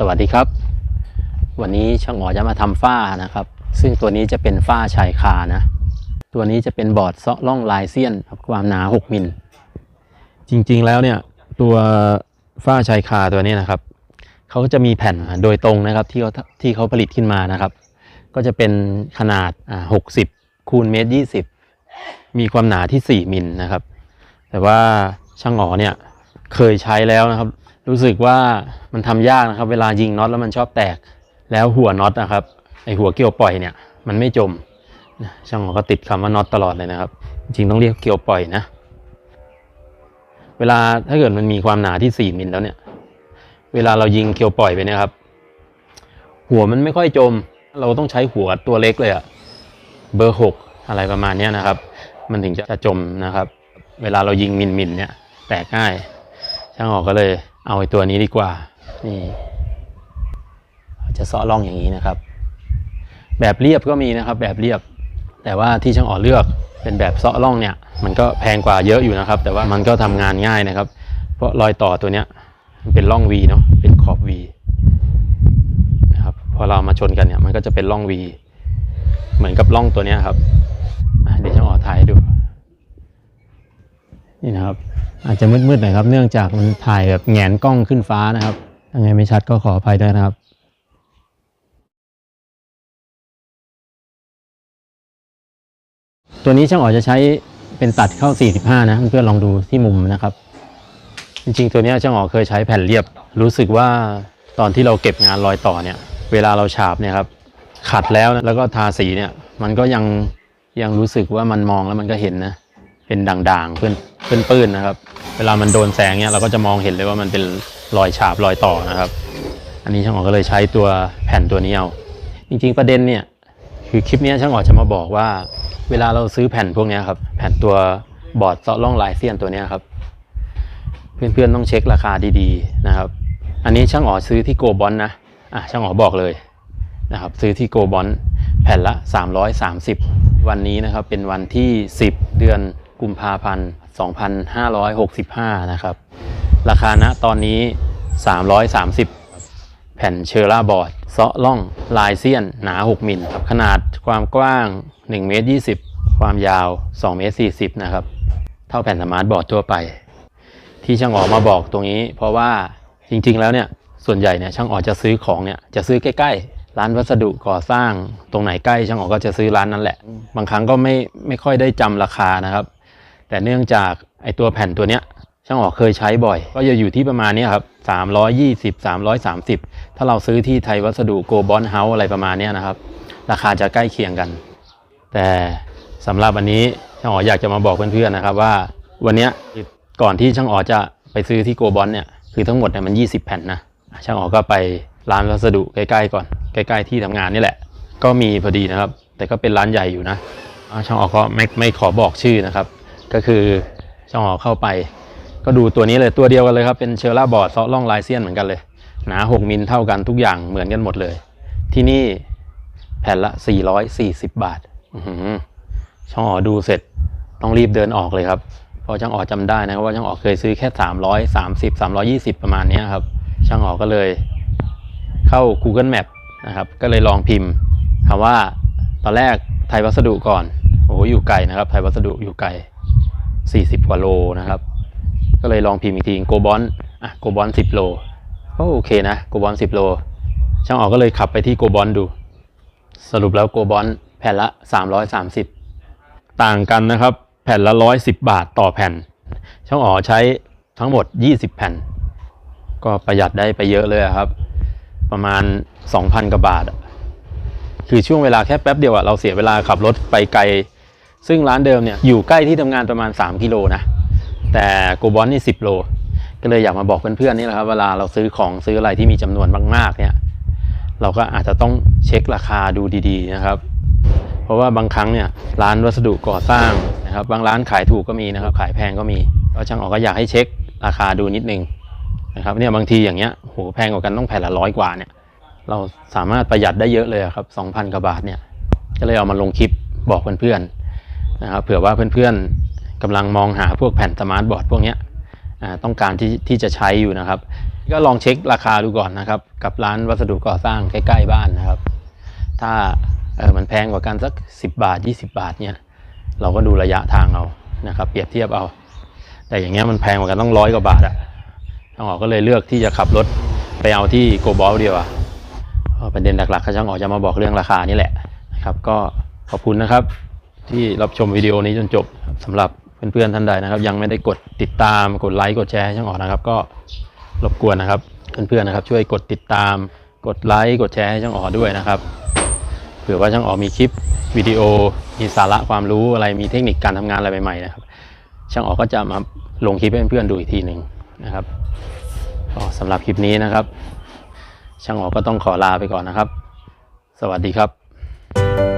สวัสดีครับ วันนี้ช่างหมอจะมาทำฝ้านะครับ ซึ่งตัวนี้จะเป็นฝ้าชายคานะ ตัวนี้จะเป็นบอร์ดเซาะล่องลายเซียนครับความหนา 6 มิล จริงๆแล้วเนี่ยตัวฝ้าชายคาตัวนี้นะครับเขาก็จะมีแผ่นโดยตรงนะครับที่เขาที่เขาผลิตขึ้นมานะครับ ก็จะเป็นขนาดอ่า60 คูณเมตร 20 มีความหนาที่ 4 มิลนะครับ แต่ว่าช่างหมอเนี่ยเคยใช้แล้วนะครับ รู้สึกว่ามันทำยากนะครับ เวลายิงน็อตแล้วมันชอบแตก แล้วหัวน็อตนะครับไอหัวเกี่ยวปล่อยเนี่ย มันไม่จมช่างหอก็ติดคำว่าน็อตตลอดเลยนะครับ จริงต้องเรียกเกี่ยวปล่อยนะ เวลาถ้าเกิดมันมีความหนาที่ 4มิลแล้วเนี่ย เวลาเรายิงเกี่ยวปล่อยไปเนี่ยครับ หัวมันไม่ค่อยจม เราต้องใช้หัวตัวเล็กเลยอะเบอร์หกอะไรประมาณนี้นะครับ มันถึงจะจมนะครับ เวลาเรายิงมินมินเนี่ยแตกง่ายช่างออกก็เลย เอาไอ้ตัวนี้ดีกว่า นี่จะเซาะร่องอย่างนี้นะครับ แบบเรียบก็มีนะครับ แบบเรียบ แต่ว่าที่ช่างออเลือกเป็นแบบเซาะร่องเนี่ย มันก็แพงกว่าเยอะอยู่นะครับ แต่ว่ามันก็ทำงานง่ายนะครับ เพราะรอยต่อตัวเนี้ยมันเป็นร่อง V เนาะ เป็นขอบ V นะครับ พอเรามาชนกันเนี่ย มันก็จะเป็นร่อง V เหมือนกับร่องตัวเนี้ยครับเดี๋ยวช่างออกถ่ายให้ดู นี่นะครับ อาจจะมืดๆหน่อยครับ เนื่องจากมันถ่ายแบบแงนกล้องขึ้นฟ้านะครับยังไงไม่ชัดก็ขออภัยด้วยนะครับตัวนี้ช่างอ๋อจะใช้เป็นตัดเข้า 45 นะเพื่อนลองดูที่มุมนะครับ จริงๆ ตัวนี้ช่างอ๋อเคยใช้แผ่นเรียบ รู้สึกว่าตอนที่เราเก็บงานรอยต่อเนี่ย เวลาเราฉาบเนี่ยครับขัดแล้วแล้วก็ทาสีเนี่ย มันก็ยังยังรู้สึกว่ามันมองแล้วมันก็เห็นนะ เป็นด่างๆเพื่อนเพื่อนปื้นนะครับ เวลามันโดนแสงเนี่ยเราก็จะมองเห็นเลยว่ามันเป็นรอยฉาบรอยต่อนะครับ อันนี้ช่างอ๋อก็เลยใช้ตัวแผ่นตัวนี้เอาจริงๆประเด็นเนี่ยคือคลิปเนี้ยช่างอ๋อจะมาบอกว่า เวลาเราซื้อแผ่นพวกเนี้ยครับแผ่นตัวบอร์ดเซาะล่องลายเสี้ยนตัวเนี้ยครับ เพื่อนๆต้องเช็คราคาดีๆนะครับ อันนี้ช่างอ๋อซื้อที่โกบอลนะอะช่างอ๋อบอกเลยนะครับซื้อที่โกบอลแผ่นละ 330 วันนี้นะครับเป็นวันที่ 10 เดือน กุมภาพันธ์ 2565 นะครับ ราคาณตอนนี้ 330 แผ่นเชอร่าบอร์ดเซาะล่องลายเซียนหนา 6 มิลขนาดความกว้าง1เมตร20 ความยาว2เมตร40 นะครับ เท่าแผ่นสมาร์ทบอร์ดทั่วไป ที่ช่างอ๋อมาบอกตรงนี้ เพราะว่าจริงๆแล้วเนี่ยส่วนใหญ่เนี่ยช่างอ๋อจะซื้อของเนี่ยจะซื้อใกล้ๆ ร้านวัสดุก่อสร้างตรงไหนใกล้ช่างอ๋อก็จะซื้อร้านนั้นแหละ บางครั้งก็ไม่ไม่ค่อยได้จำราคานะครับ แต่เนื่องจากไอตัวแผ่นตัวเนี้ยช่างอ๋อเคยใช้บ่อย ก็จะอยู่ที่ประมาณนี้ครับ320 330 ถ้าเราซื้อที่ไทยวัสดุโกบอลเฮาส์อะไรประมาณนี้นะครับ ราคาจะใกล้เคียงกัน แต่สำหรับวันนี้ช่างอ๋ออยากจะมาบอกเพื่อนๆนะครับว่า วันนี้ก่อนที่ช่างอ๋อจะไปซื้อที่โกบอลเนี่ยคือทั้งหมดเนี่ยมัน 20 แผ่นนะช่างอ๋อก็ไปร้านวัสดุใกล้ๆก่อนใกล้ๆที่ทำงานนี่แหละ ก็มีพอดีนะครับ แต่ก็เป็นร้านใหญ่อยู่นะช่างอ๋อก็ไม่ไม่ขอบอกชื่อนะครับ ก็คือช่างอ๋อเข้าไป ก็ดูตัวนี้เลยตัวเดียวกันเลยครับ เป็นเชอร่าบอร์ดซาะล่องลายเซียนเหมือนกันเลย หนา6มิลเท่ากันทุกอย่างเหมือนกันหมดเลย ที่นี่แผ่นละ 440 บาทช่างอ๋อดูเสร็จต้องรีบเดินออกเลยครับเพราะช่างอ๋อจำได้นะครับว่าช่างอ๋อเคยซื้อแค่ 330 320 ประมาณนี้ครับ ช่างอ๋อก็เลยเข้า Google Map นะครับ ก็เลยลองพิมพ์คำว่าตอนแรกไทยวัสดุก่อน โอ้โหอยู่ไกลนะครับ ไทยวัสดุอยู่ไกล 40 กว่าโลนะครับ ก็เลยลองพิมพ์อีกทีโกบอลอะโกบอล10 โลก็โอเคนะโกบอล10 โล ช่างออกก็เลยขับไปที่โกบอลดู สรุปแล้วโกบอลแผ่นละ 330 ต่างกันนะครับ แผ่นละ 110 บาทต่อแผ่น ช่างอ๋อใช้ทั้งหมด 20 แผ่น ก็ประหยัดได้ไปเยอะเลยครับ ประมาณ 2,000 กว่าบาท คือช่วงเวลาแค่แป๊บเดียวอะเราเสียเวลาขับรถไปไกล ซึ่งร้านเดิมเนี่ยอยู่ใกล้ที่ทำงานประมาณ 3 กิโลนะ แต่โกบอลนี่ 10 โล ก็เลยอยากมาบอกเพื่อนๆนี่แหละครับเวลาเราซื้อของซื้ออะไรที่มีจำนวนมากๆเนี่ยเราก็อาจจะต้องเช็คราคาดูดีๆนะครับ เพราะว่าบางครั้งเนี่ยร้านวัสดุก่อสร้างนะครับ บางร้านขายถูกก็มีนะครับ ขายแพงก็มีก็ช่างออกก็อยากให้เช็คราคาดูนิดนึงนะครับเนี่ยบางทีอย่างเงี้ยโหแพงกว่ากันต้องแผ่นละร้อยกว่าเนี่ยเราสามารถประหยัดได้เยอะเลยครับ2,000กว่าบาทเนี่ยก็เลยเอามาลงคลิปบอกเพื่อนๆ นะครับเผื่อว่าเพื่อนๆกำลังมองหาพวกแผ่นสมาร์ทบอร์ดพวกนี้ต้องการที่ที่จะใช้อยู่นะครับ ก็ลองเช็คราคาดูก่อนนะครับ กับร้านวัสดุก่อสร้างใกล้ๆบ้านนะครับ ถ้าเออมันแพงกว่ากันสัก 10 บาท 20 บาทเนี่ยเราก็ดูระยะทางเอานะครับ เปรียบเทียบเอา แต่อย่างเงี้ยมันแพงกว่ากันต้องร้อยกว่าบาทอะช่างอ๋อก็เลยเลือกที่จะขับรถไปเอาที่โกบอลเดียวอะเอ่อประเด็นหลักๆที่ช่างอ๋อจะมาบอกเรื่องราคานี่แหละนะครับ ก็ขอบคุณนะครับ ที่รับชมวิดีโอนี้จนจบสำหรับเพื่อนๆท่านใดนะครับ ยังไม่ได้กดติดตามกดไลค์กดแชร์ให้ช่างอ๋อนะครับ ก็รบกวนนะครับเพื่อนๆนะครับ ช่วยกดติดตาม กดไลค์กดแชร์ให้ช่างอ๋อด้วยนะครับเผื่อว่าช่างอ๋อมีคลิปวิดีโอมีสาระความรู้อะไรมีเทคนิคการทำงานอะไรใหม่ๆนะครับ ช่างอ๋อก็จะมาลงคลิปให้เพื่อนๆดูอีกทีหนึ่งนะครับก็สำหรับคลิปนี้นะครับ ช่างอ๋อก็ต้องขอลาไปก่อนนะครับ สวัสดีครับ